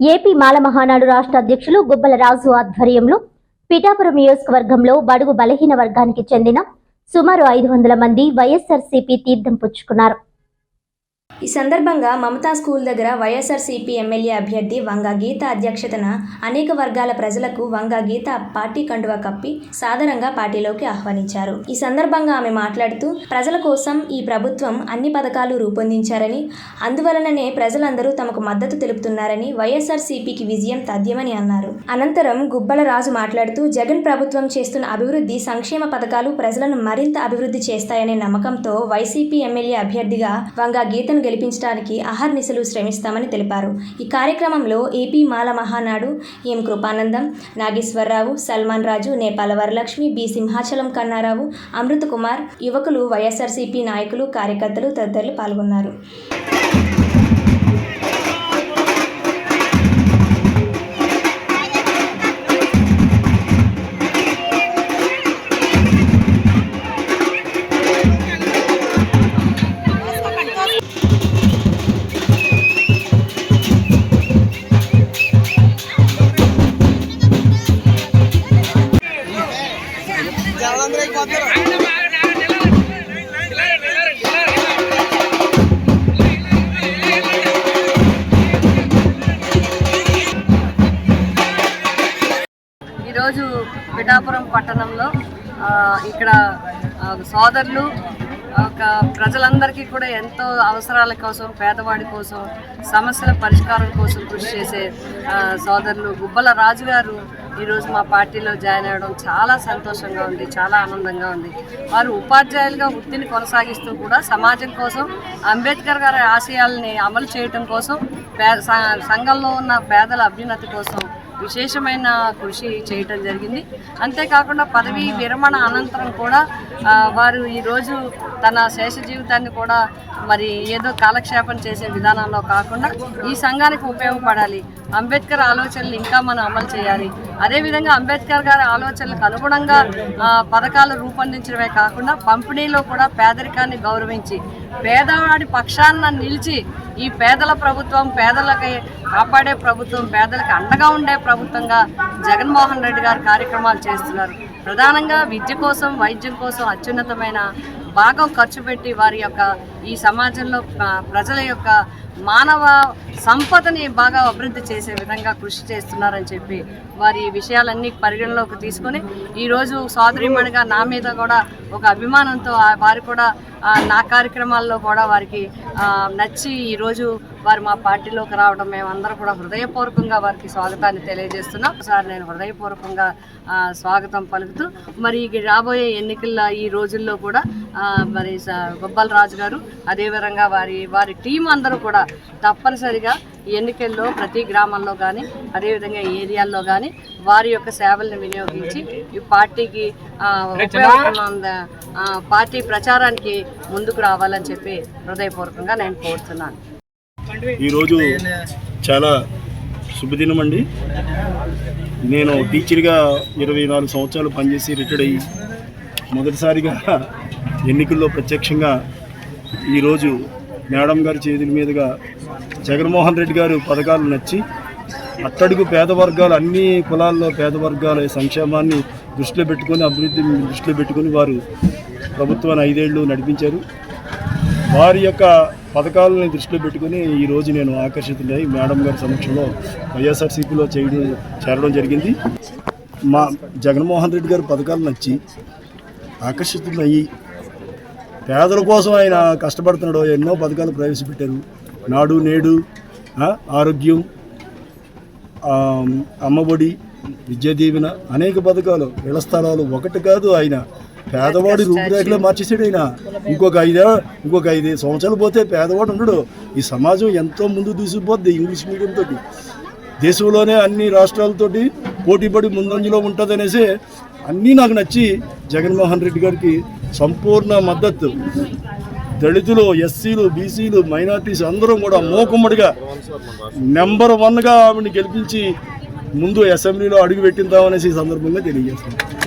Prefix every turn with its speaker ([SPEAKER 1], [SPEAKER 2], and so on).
[SPEAKER 1] AP Mala Mahanadu రాష్ట్ర అధ్యక్షులు గుబ్బల రాజు ఆధ్వర్యంలో పిఠాపురం నియోజకవర్గంలో బడుగు బలహీన వర్గానికి చెందిన సుమారు ఐదు వందల మంది వైఎస్ఆర్సీపీ తీర్థం పుచ్చుకున్నారు.
[SPEAKER 2] ఈ సందర్భంగా మమతా స్కూల్ దగ్గర వైఎస్ఆర్సీపీ ఎమ్మెల్యే అభ్యర్థి వంగ గీత అధ్యక్షతన అనేక వర్గాల ప్రజలకు వంగ గీత పార్టీ కండువా కప్పి సాదరంగా పార్టీలోకి ఆహ్వానించారు. ఈ సందర్భంగా ఆమె మాట్లాడుతూ ప్రజల కోసం ఈ ప్రభుత్వం అన్ని పథకాలు రూపొందించారని అందువలననే ప్రజలందరూ తమకు మద్దతు తెలుపుతున్నారని వైఎస్ఆర్సీపీకి విజయం తథ్యమని అన్నారు. అనంతరం గుబ్బల రాజు మాట్లాడుతూ జగన్ ప్రభుత్వం చేస్తున్న అభివృద్ధి సంక్షేమ పథకాలు ప్రజలను మరింత అభివృద్ధి చేస్తాయనే నమ్మకంతో వైసీపీ ఎమ్మెల్యే అభ్యర్థిగా వంగ గీతను గెలిపించడానికి అహర్నిశలు శ్రమిస్తామని తెలిపారు. ఈ కార్యక్రమంలో AP Mala Mahanadu M Krupanandam Nageswararao Salman Raju Nepala Varalakshmi B Simhachalam Kannarao Amrutha Kumar యువకులు వైఎస్ఆర్సీపీ నాయకులు కార్యకర్తలు తదితరులు పాల్గొన్నారు.
[SPEAKER 3] ఈరోజు పిఠాపురం పట్టణంలో ఇక్కడ సోదరులు ఒక ప్రజలందరికీ కూడా ఎంతో అవసరాల కోసం పేదవాడి కోసం సమస్యల పరిష్కారం కోసం కృషి చేసే సోదరులు గుబ్బల రాజు గారు ఈరోజు మా పార్టీలో జాయిన్ అవ్వడం చాలా సంతోషంగా ఉంది చాలా ఆనందంగా ఉంది. వారు ఉపాధ్యాయులుగా వృత్తిని కొనసాగిస్తూ కూడా సమాజం కోసం అంబేద్కర్ గారి ఆశయాల్ని అమలు చేయటం కోసం పేద సంఘంలో ఉన్న పేదల అభ్యున్నతి కోసం విశేషమైన కృషి చేయటం జరిగింది. అంతేకాకుండా పదవీ విరమణ అనంతరం కూడా వారు ఈరోజు తన శేష జీవితాన్ని కూడా మరి ఏదో కాలక్షేపం చేసే విధానంలో కాకుండా ఈ సంఘానికి ఉపయోగపడాలి. అంబేద్కర్ ఆలోచనలు ఇంకా మనం అమలు చేయాలి. అదేవిధంగా అంబేద్కర్ గారి ఆలోచనలకు అనుగుణంగా పథకాలు రూపొందించడమే కాకుండా పంపిణీలో కూడా పేదరికాన్ని గౌరవించి పేదవాడి పక్షాన నిలిచి ఈ పేదల ప్రభుత్వం పేదలకి కాపాడే ప్రభుత్వం పేదలకు అండగా ఉండే ప్రభుత్వంగా జగన్మోహన్ రెడ్డి గారు కార్యక్రమాలు చేస్తున్నారు. ప్రధానంగా విద్య కోసం వైద్యం కోసం అత్యున్నతమైన భాగం ఖర్చు పెట్టి వారి యొక్క ఈ సమాజంలో ప్రజల యొక్క మానవ సంపదని బాగా అభివృద్ధి చేసే విధంగా కృషి చేస్తున్నారని చెప్పి వారి విషయాలన్నీ పరిగణలోకి తీసుకొని ఈరోజు సోదరిమణిగా నా మీద కూడా ఒక అభిమానంతో ఆ వారు కూడా నా కార్యక్రమాల్లో కూడా వారికి నచ్చి ఈరోజు వారు మా పార్టీలోకి రావడం మేమందరం కూడా హృదయపూర్వకంగా వారికి స్వాగతాన్ని తెలియజేస్తున్నాం. సార్ నేను హృదయపూర్వకంగా స్వాగతం పలుకుతూ మరి రాబోయే ఎన్నికల ఈ రోజుల్లో కూడా మరి స- గొబ్బల రాజు గారు అదేవిధంగా వారి వారి టీం అందరూ కూడా తప్పనిసరిగా ఈ ఎన్నికల్లో ప్రతి గ్రామంలో కానీ అదేవిధంగా ఏరియాల్లో కానీ వారి యొక్క సేవలను వినియోగించి ఈ పార్టీకి పార్టీ ప్రచారానికి ముందుకు రావాలని చెప్పి హృదయపూర్వకంగా నేను కోరుతున్నాను.
[SPEAKER 4] ఈరోజు చాలా శుభదినం అండి. నేను టీచర్గా ఇరవై నాలుగు సంవత్సరాలు పనిచేసి రిటైర్డ్ అయ్యి మొదటిసారిగా ఎన్నికల్లో ప్రత్యక్షంగా ఈరోజు మేడం గారి చేతుల మీదుగా జగన్మోహన్ రెడ్డి గారు పథకాలు నచ్చి అట్టడుగు పేద వర్గాలు అన్ని కులాల్లో పేద వర్గాల సంక్షేమాన్ని దృష్టిలో పెట్టుకొని అభివృద్ధిని దృష్టిలో పెట్టుకొని వారు ప్రభుత్వాన్ని ఐదేళ్ళు నడిపించారు. వారి యొక్క పథకాలని దృష్టిలో పెట్టుకుని ఈరోజు నేను ఆకర్షితులై మేడం గారి సమక్షంలో వైఎస్ఆర్సీపీలో చేయడం చేరడం జరిగింది. మా జగన్మోహన్ రెడ్డి గారి పథకాలు నచ్చి ఆకర్షితులయ్యి పేదల కోసం ఆయన కష్టపడుతున్నాడు ఎన్నో పథకాలు ప్రవేశపెట్టారు. నాడు నేడు ఆరోగ్యం అమ్మఒడి విద్యా దీవెన అనేక పథకాలు. ఇళ్ళ స్థలాలు ఒకటి కాదు ఆయన. పేదవాడి రూపురేఖలే మార్చేసాడు ఆయన. ఇంకొక ఐదే ఇంకొక ఐదు సంవత్సరాలు పోతే పేదవాడు ఉండడు. ఈ సమాజం ఎంతో ముందు దూసిపోద్ది ఇంగ్లీష్ మీడియం తోటి. దేశంలోనే అన్ని రాష్ట్రాలతోటి పోటీపడి ముందంజలో ఉంటుంది అనేసి అన్నీ నాకు నచ్చి జగన్మోహన్ రెడ్డి గారికి సంపూర్ణ మద్దతు. దళితులు ఎస్సీలు బీసీలు మైనార్టీస్ అందరం కూడా మోకుమ్మడిగా నెంబర్ వన్గా ఆవిడని గెలిపించి ముందు అసెంబ్లీలో అడుగు పెట్టిందామనేసి ఈ సందర్భంగా తెలియజేస్తున్నాం.